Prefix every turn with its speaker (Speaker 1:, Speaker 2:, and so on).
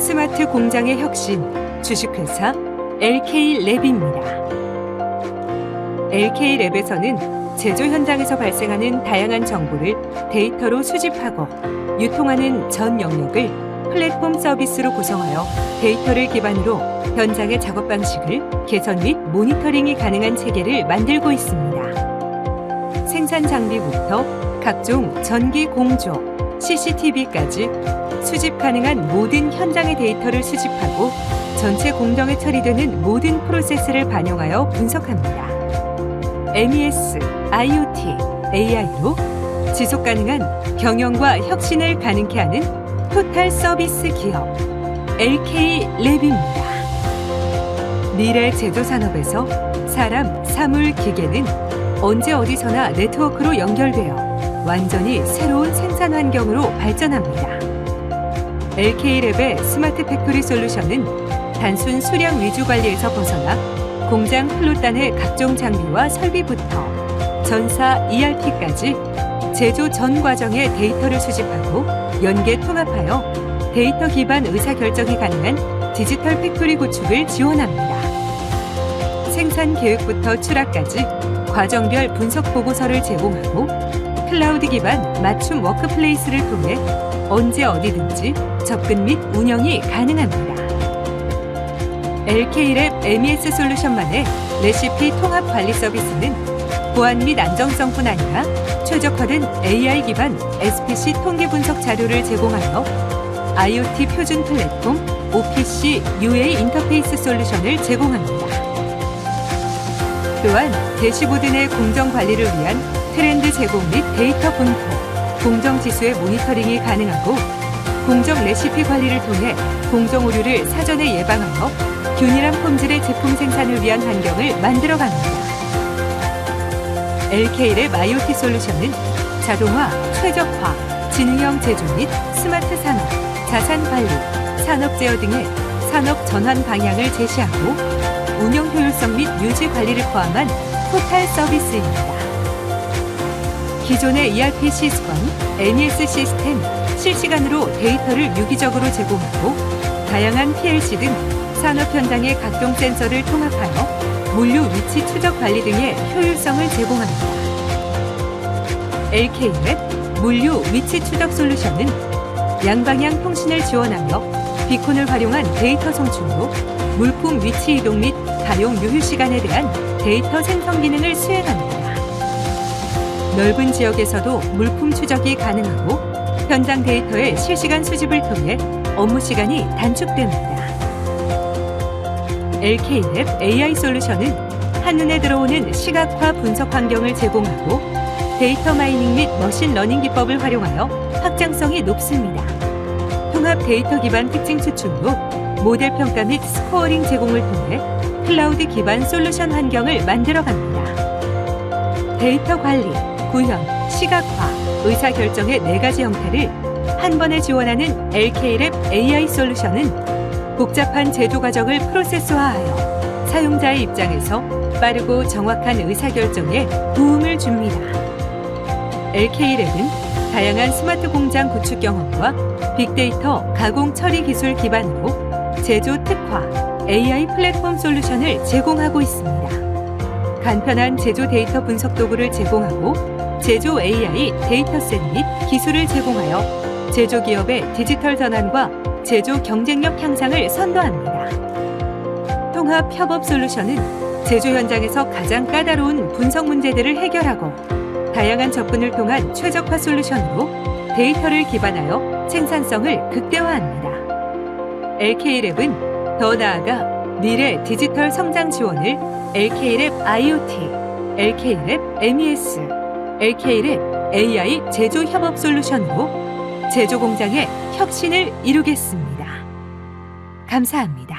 Speaker 1: 스마트 공장의 혁신 주식회사 LK랩입니다. LK랩에서는 제조 현장에서 발생하는 다양한 정보를 데이터로 수집하고 유통하는 전 영역을 플랫폼 서비스로 구성하여 데이터를 기반으로 현장의 작업 방식을 개선 및 모니터링이 가능한 체계를 만들고 있습니다. 생산 장비부터 각종 전기 공조, CCTV까지 수집 가능한 모든 현장의 데이터를 수집하고 전체 공정에 처리되는 모든 프로세스를 반영하여 분석합니다. MES, IoT, AI로 지속 가능한 경영과 혁신을 가능케 하는 토탈 서비스 기업 LK랩입니다. 미래 제조 산업에서 사람, 사물, 기계는 언제 어디서나 네트워크로 연결되어 완전히 새로운 생산 환경으로 발전합니다. LK랩의 스마트 팩토리 솔루션은 단순 수량 위주 관리에서 벗어나 공장 플롯단의 각종 장비와 설비부터 전사 ERP까지 제조 전 과정의 데이터를 수집하고 연계 통합하여 데이터 기반 의사 결정이 가능한 디지털 팩토리 구축을 지원합니다. 생산 계획부터 추락까지 과정별 분석 보고서를 제공하고 클라우드 기반 맞춤 워크플레이스를 통해 언제 어디든지 접근 및 운영이 가능합니다. LK랩 MES 솔루션만의 레시피 통합 관리 서비스는 보안 및 안정성뿐 아니라 최적화된 AI 기반 SPC 통계 분석 자료를 제공하여 IoT 표준 플랫폼 OPC UA 인터페이스 솔루션을 제공합니다. 또한 대시보드 내 공정 관리를 위한 트렌드 제공 및 데이터 분포, 공정 지수의 모니터링이 가능하고 공정 레시피 관리를 통해 공정 오류를 사전에 예방하여 균일한 품질의 제품 생산을 위한 환경을 만들어 갑니다. LK랩 IoT 솔루션은 자동화, 최적화, 지능형 제조 및 스마트 산업, 자산 관리, 산업 제어 등의 산업 전환 방향을 제시하고 운영 효율성 및 유지 관리를 포함한 토탈 서비스입니다. 기존의 ERP 시스템, MES 시스템, 실시간으로 데이터를 유기적으로 제공하고 다양한 PLC 등 산업 현장의 각종 센서를 통합하여 물류 위치 추적 관리 등의 효율성을 제공합니다. LK랩 물류 위치 추적 솔루션은 양방향 통신을 지원하며 비콘을 활용한 데이터 송출로 물품 위치 이동 및 가용 유휴 시간에 대한 데이터 생성 기능을 수행합니다. 넓은 지역에서도 물품 추적이 가능하고 현장 데이터의 실시간 수집을 통해 업무 시간이 단축됩니다. LK랩 AI 솔루션은 한눈에 들어오는 시각화 분석 환경을 제공하고 데이터 마이닝 및 머신 러닝 기법을 활용하여 확장성이 높습니다. 통합 데이터 기반 특징 추출로 모델 평가 및 스코어링 제공을 통해 클라우드 기반 솔루션 환경을 만들어 갑니다. 데이터 관리, 구현, 시각화, 의사 결정의 네 가지 형태를 한 번에 지원하는 LK랩 AI 솔루션은 복잡한 제조 과정을 프로세스화하여 사용자의 입장에서 빠르고 정확한 의사결정에 도움을 줍니다. LK랩은 다양한 스마트 공장 구축 경험과 빅데이터 가공 처리 기술 기반으로 제조 특화 AI 플랫폼 솔루션을 제공하고 있습니다. 간편한 제조 데이터 분석 도구를 제공하고 제조 AI 데이터셋 및 기술을 제공하여 제조 기업의 디지털 전환과 제조 경쟁력 향상을 선도합니다. 통합 협업 솔루션은 제조 현장에서 가장 까다로운 분석 문제들을 해결하고 다양한 접근을 통한 최적화 솔루션으로 데이터를 기반하여 생산성을 극대화합니다. LK랩은 더 나아가 미래 디지털 성장 지원을 LK랩 IoT, LK랩 MES, LK랩 AI 제조 협업 솔루션으로 제조 공장의 혁신을 이루겠습니다. 감사합니다.